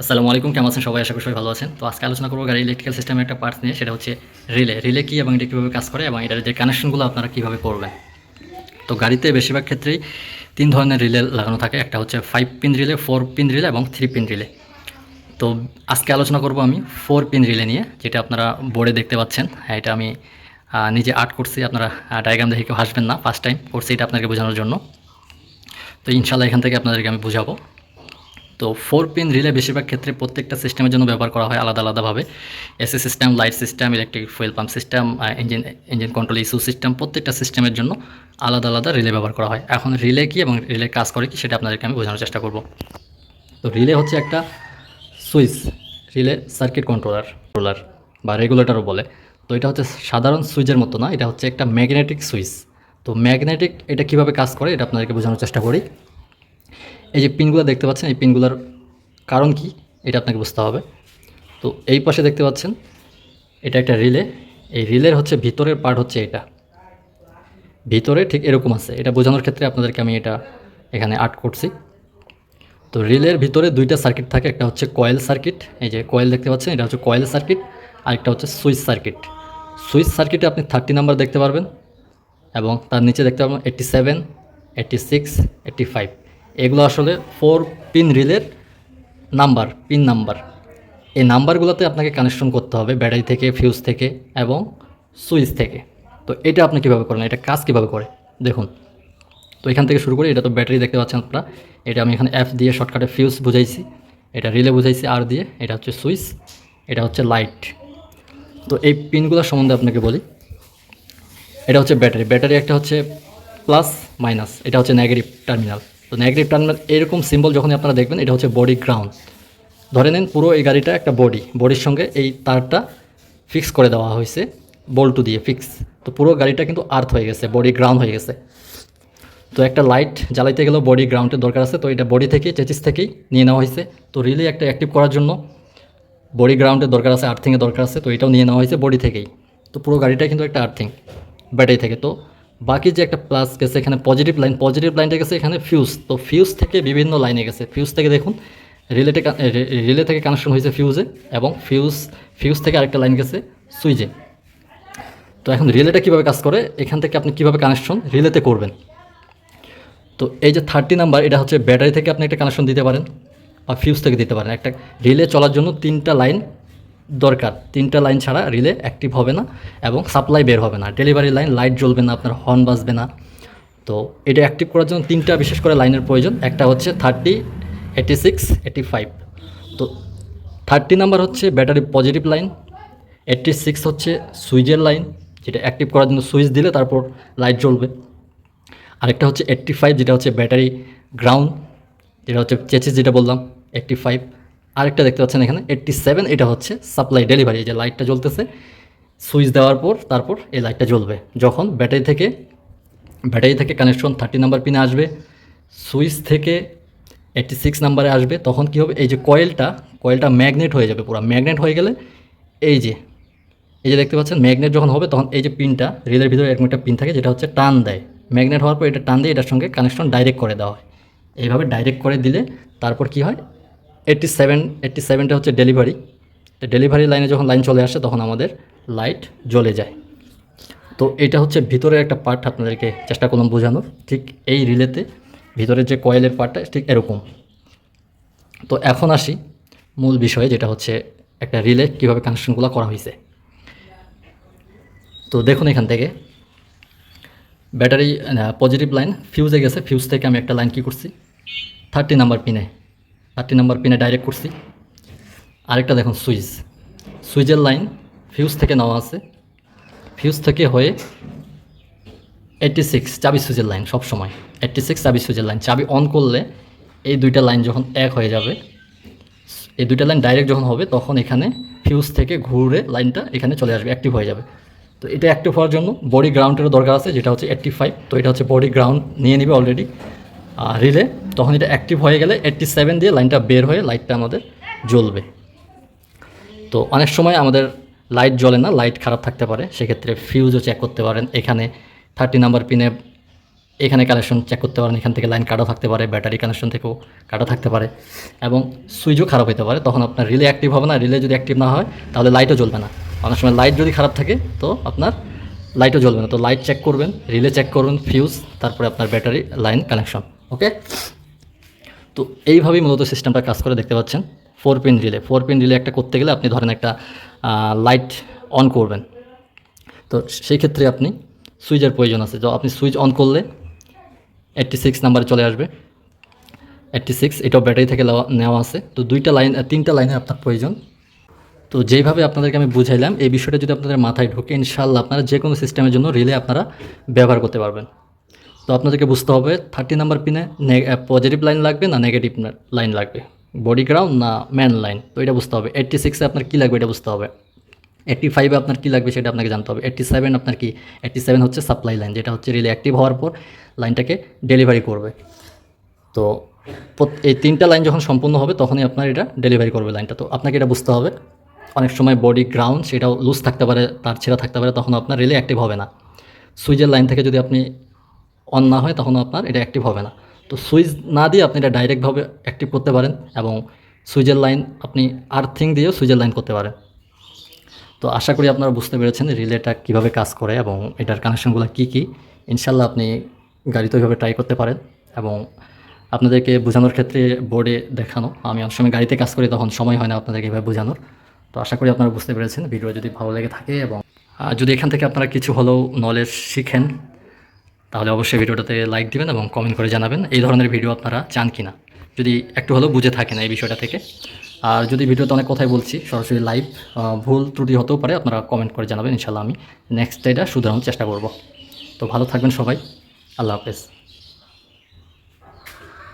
আসসালামু আলাইকুম কেমন আছেন সবাই? আশা করি সবাই ভালো আছেন। তো আজকে আলোচনা করব গাড়ি ইলেকট্রিক্যাল সিস্টেমের একটা পার্টস নিয়ে সেটা হচ্ছে রিলে রিলে কী এবং এটা কীভাবে কাজ করে এবং এটার যে কানেকশনগুলো আপনারা কীভাবে করবেন? তো গাড়িতে বেশিরভাগ ক্ষেত্রেই তিন ধরনের রিলে লাগানো থাকে। একটা হচ্ছে five pin relay four pin relay এবং থ্রি পিন রিলে তো আজকে আলোচনা করব আমি ফোর পিন রিলে নিয়ে যেটা আপনারা বোর্ডে দেখতে পাচ্ছেন। হ্যাঁ, এটা আমি নিজে আর্ট করছি আপনারা ডায়াগ্রাম দেখে কেউ হাসবেন না ফার্স্ট টাইম করছি এটা আপনাকে বোঝানোর জন্য। তো ইনশাল্লাহ এখান থেকে আপনাদেরকে আমি বুঝাবো। তো ফোর পিন রিলে বেশিরভাগ ক্ষেত্রে প্রত্যেকটা সিস্টেমের জন্য ব্যবহার করা হয় আলাদা আলাদাভাবে। AC system light system electric fuel pump system engine engine control issue system প্রত্যেকটা সিস্টেমের জন্য আলাদা আলাদা রিলে ব্যবহার করা হয়। এখন রিলে কী এবং রিলে কাজ করে কি সেটা আপনাদেরকে আমি বোঝানোর চেষ্টা করব। তো রিলে হচ্ছে একটা switch relay circuit controller controller বা রেগুলেটরও বলে। তো এটা হচ্ছে সাধারণ সুইচের মতো না, এটা হচ্ছে একটা ম্যাগনেটিক সুইচ তো ম্যাগনেটিক এটা কীভাবে কাজ করে, এটা আপনাদেরকে বোঝানোর চেষ্টা করি। এই যে পিনগুলো দেখতে পাচ্ছেন, এই পিনগুলোর কারণ কি? এটা আপনাকে বুঝতে হবে। তো এই পাশে দেখতে পাচ্ছেন, এটা একটা রিলে। এই রিলের হচ্ছে ভিতরের পার্ট হচ্ছে এটা। ভিতরে ঠিক এরকম আছে। এটা বোঝানোর ক্ষেত্রে আপনাদেরকে আমি এটা এখানে আর্ট করছি। তো রিলের ভিতরে দুইটা সার্কিট থাকে। একটা হচ্ছে কয়েল সার্কিট এই যে কয়েল দেখতে পাচ্ছেন, এটা হচ্ছে কয়েল সার্কিট আরেকটা হচ্ছে সুইচ সার্কিট সুইচ সার্কিটে আপনি থার্টি নাম্বার দেখতে পারবেন এবং তার নিচে দেখতে পাবেন eighty seven eighty six eighty five এগুলো আসলে ফোর পিন রিলের নাম্বার পিন নাম্বার এই নাম্বারগুলোতে আপনাকে কানেকশন করতে হবে ব্যাটারি থেকে ফিউজ থেকে এবং সুইচ থেকে। তো এটা আপনি কীভাবে করেন? এটা কাজ কীভাবে করে? দেখুন। তো এখান থেকে শুরু করি। এটা তো ব্যাটারি দেখতে পাচ্ছেন আপনারা। এটা আমি এখানে অ্যাপ দিয়ে শর্টকাটে ফিউজ বুঝাইছি। এটা রিলে বুঝাইছি আর দিয়ে। এটা হচ্ছে সুইচ এটা হচ্ছে লাইট তো এই পিনগুলো সম্বন্ধে আপনাকে বলি। এটা হচ্ছে ব্যাটারি ব্যাটারি একটা হচ্ছে প্লাস মাইনাস এটা হচ্ছে নেগেটিভ টার্মিনাল তো নেগেটিভ টার্মিনাল এরকম সিম্বল যখন আপনারা দেখবেন, এটা হচ্ছে বডি গ্রাউন্ড ধরে নেন পুরো এই গাড়িটা একটা বডি বডির সঙ্গে এই তারটা ফিক্স করে দেওয়া হয়েছে বল্টু দিয়ে ফিক্স তো পুরো গাড়িটা কিন্তু আর্থ হয়ে গেছে বডি গ্রাউন্ড হয়ে গেছে। তো একটা লাইট জ্বালাইতে গেলেও বডি গ্রাউন্ডের দরকার আছে, তো এটা বডি থেকে চেচিস থেকেই নিয়ে নেওয়া হয়েছে। তো রিলে একটা অ্যাক্টিভ করার জন্য বডি গ্রাউন্ডের দরকার আছে আর্থিংয়ের দরকার আছে, তো এটাও নিয়ে নেওয়া হয়েছে বডি থেকেই। তো পুরো গাড়িটা কিন্তু একটা আর্থিং ব্যাটারি থেকে। তো বাকি যে একটা প্লাস গেছে, এখানে পজিটিভ লাইন পজিটিভ লাইনটা গেছে এখানে ফিউজ তো ফিউজ থেকে বিভিন্ন লাইনে গেছে। ফিউজ থেকে দেখুন রিলেটে রিলে থেকে কানেকশন হয়েছে ফিউজে এবং ফিউজ ফিউজ থেকে আরেকটা লাইন গেছে সুইজে তো এখন রিলেটা কীভাবে কাজ করে, এখান থেকে আপনি কীভাবে কানেকশন রিলেতে করবেন? তো এই যে থার্টি নাম্বার এটা হচ্ছে ব্যাটারি থেকে আপনি একটা কানেকশন দিতে পারেন বা ফিউজ থেকে দিতে পারেন। একটা রিলে চলার জন্য তিনটা লাইন দরকার। তিনটা লাইন ছাড়া রিলে অ্যাক্টিভ হবে না এবং সাপ্লাই বের হবে না। ডেলিভারি লাইন লাইট জ্বলবে না, আপনার হর্ন বাজবে না। তো এটা অ্যাক্টিভ করার জন্য তিনটা বিশেষ করে লাইনের প্রয়োজন। একটা হচ্ছে thirty eighty six eighty five তো থার্টি নাম্বার হচ্ছে battery positive line eighty six হচ্ছে সুইচের লাইন যেটা অ্যাক্টিভ করার জন্য সুইচ দিলে তারপর লাইট জ্বলবে। আরেকটা হচ্ছে এইট্টি ফাইভ যেটা হচ্ছে ব্যাটারি গ্রাউন্ড যেটা হচ্ছে চেচিস যেটা বললাম এইট্টি ফাইভ আরেকটা দেখতে পাচ্ছেন এখানে এইট্টি সেভেন এটা হচ্ছে সাপ্লাই ডেলিভারি যে লাইটটা জ্বলতেছে। সুইচ দেওয়ার পর, তারপর এই লাইটটা জ্বলবে। যখন ব্যাটারি থেকে ব্যাটারি থেকে কানেকশন থার্টি নাম্বার পিনে আসবে সুইচ থেকে এইট্টি সিক্স নাম্বারে আসবে, তখন কী হবে? এই যে কয়েলটা কয়েলটা ম্যাগনেট হয়ে যাবে পুরো। ম্যাগনেট হয়ে গেলে এই যে এই যে দেখতে পাচ্ছেন ম্যাগনেট যখন হবে, তখন এই যে পিনটা রিলের ভিতরে এরকম একটা পিন থাকে, যেটা হচ্ছে টান দেয়। ম্যাগনেট হওয়ার পর এটা টান দিয়ে এটার সঙ্গে কানেকশন ডাইরেক্ট করে দেওয়া হয়। এইভাবে ডাইরেক্ট করে দিলে তারপর কি হয়? এইট্টি সেভেন এইট্টি সেভেনটা হচ্ছে ডেলিভারি তো ডেলিভারি লাইনে যখন লাইন চলে আসে, তখন আমাদের লাইট জ্বলে যায়। তো এটা হচ্ছে ভিতরের একটা পার্ট আপনাদেরকে চেষ্টা করলাম বোঝানোর। ঠিক এই রিলেতে ভিতরের যে কয়েলের পার্টটা ঠিক এরকম। তো এখন আসি মূল বিষয়ে, যেটা হচ্ছে একটা রিলে কীভাবে কানেকশনগুলো করা হয়েছে তো দেখুন এখান থেকে। ব্যাটারি পজিটিভ লাইন ফিউজে গেছে। ফিউজ থেকে আমি একটা লাইন কী করছি? থার্টি নাম্বার পিনে থার্টি নাম্বার পিনে ডাইরেক্ট করছি। আরেকটা দেখুন, সুইচ। সুইচের লাইন ফিউজ থেকে নেওয়া আছে। ফিউজ থেকে হয়ে এইটটি সিক্স চাবি সুইচের লাইন সব সময় এইটটি সিক্স চাবি সুইচের লাইন চাবি অন করলে এই দুইটা লাইন যখন এক হয়ে যাবে, এই দুইটা লাইন ডাইরেক্ট যখন হবে, তখন এখানে ফিউজ থেকে ঘুরে লাইনটা এখানে চলে আসবে অ্যাক্টিভ হয়ে যাবে। তো এটা অ্যাক্টিভ হওয়ার জন্য বডি গ্রাউন্ডেরও দরকার আছে, যেটা হচ্ছে এইট্টি ফাইভ তো এটা হচ্ছে বডি গ্রাউন্ড নিয়ে নিবে অলরেডি আর রিলে তখন এটা অ্যাক্টিভ হয়ে গেলে এইট্টি সেভেন দিয়ে লাইনটা বের হয়ে লাইটটা আমাদের জ্বলবে। তো অনেক সময় আমাদের লাইট জ্বলে না লাইট খারাপ থাকতে পারে, সেক্ষেত্রে ফিউজও চেক করতে পারেন। এখানে থার্টি নাম্বার পিনে এখানে কানেকশন চেক করতে পারেন, এখান থেকে লাইন কাটা থাকতে পারে ব্যাটারি কানেকশন থেকেও কাটা থাকতে পারে এবং সুইচও খারাপ হতে পারে। তখন আপনার রিলে অ্যাক্টিভ হবে না রিলে যদি অ্যাক্টিভ না হয়, তাহলে লাইটও জ্বলবে না। অনেক সময় লাইট যদি খারাপ থাকে, তো আপনার লাইটও জ্বলবে না। তো লাইট চেক করবেন রিলে চেক করবেন ফিউজ তারপরে আপনার ব্যাটারি লাইন কানেকশন ওকে তো এইভাবেই মূলত সিস্টেমটা কাজ করে, দেখতে পাচ্ছেন। Four pin relay four pin relay একটা করতে গেলে আপনি ধরেন একটা লাইট অন করবেন। তো সেই ক্ষেত্রে আপনি সুইচের প্রয়োজন আছে। তো আপনি সুইচ অন করলে এইট্টি সিক্স নাম্বারে চলে আসবে। এইট্টি সিক্স এটাও ব্যাটারি থেকে নেওয়া- আছে। তো দুইটা লাইন, তিনটা লাইনে আপনার প্রয়োজন। তো যেইভাবে আপনাদেরকে আমি বুঝাইলাম, এই বিষয়টা যদি আপনাদের মাথায় ঢোকে ইনশাল্লাহ আপনারা যে কোনো সিস্টেমের জন্য রিলে আপনারা ব্যবহার করতে পারবেন। তো আপনাদেরকে বুঝতে হবে থার্টি নাম্বার পিনে পজিটিভ লাইন লাগবে না নেগেটিভ লাইন লাগবে? বডি গ্রাউন্ড না ম্যান লাইন তো এটা বুঝতে হবে। এইট্টি সিক্সে আপনার কী লাগবে এটা বুঝতে হবে। এইট্টি ফাইভে আপনার কী লাগবে সেটা আপনাকে জানতে হবে। এইট্টি সেভেন আপনার কি? এইট্টি সেভেন হচ্ছে সাপ্লাই লাইন যেটা হচ্ছে রিলে অ্যাক্টিভ হওয়ার পর লাইনটাকে ডেলিভারি করবে। তো এই তিনটা লাইন যখন সম্পূর্ণ হবে, তখনই আপনার এটা ডেলিভারি করবে লাইনটা তো আপনাকে এটা বুঝতে হবে। অনেক সময় বডি গ্রাউন্ড সেটাও লুজ থাকতে পারে, তার ছেঁড়া থাকতে পারে, তখন আপনার রিলে অ্যাক্টিভ হবে না। সুইচের লাইন থেকে যদি আপনি অন না হয় তখন আপনার এটা অ্যাক্টিভ হবে না। তো সুইচ না দিয়ে আপনি এটা ডাইরেক্টভাবে অ্যাক্টিভ করতে পারেন এবং সুইচের লাইন আপনি আর্থিং দিয়েও সুইচের লাইন করতে পারেন। তো আশা করি আপনারা বুঝতে পেরেছেন রিলেটা কীভাবে কাজ করে এবং এটার কানেকশনগুলো কী কী। ইনশাল্লাহ আপনি গাড়িতে ওইভাবে ট্রাই করতে পারেন এবং আপনাদেরকে বোঝানোর ক্ষেত্রে বোর্ডে দেখানো। আমি অনেক সময় গাড়িতে কাজ করি তখন সময় হয় না আপনাদেরকে এভাবে বোঝানোর। তো আশা করি আপনারা বুঝতে পেরেছেন। ভিডিও যদি ভালো লেগে থাকে এবং যদি এখান থেকে আপনারা কিছু হলেও নলেজ শিখেন তাহলে অবশ্যই ভিডিওটাতে লাইক দিবেন এবং কমেন্ট করে জানাবেন এই ধরনের ভিডিও আপনারা চান কি না যদি একটু হলেও বুঝে থাকেন এই বিষয়টা থেকে। আর যদি ভিডিওতে অনেক কথাই বলছি, সরাসরি লাইভ ভুল ত্রুটি হতেও পারে, আপনারা কমেন্ট করে জানাবেন ইনশাল্লাহ আমি নেক্সট ডেটা শুধরানোর চেষ্টা করব। তো ভালো থাকবেন সবাই, আল্লাহ হাফেজ।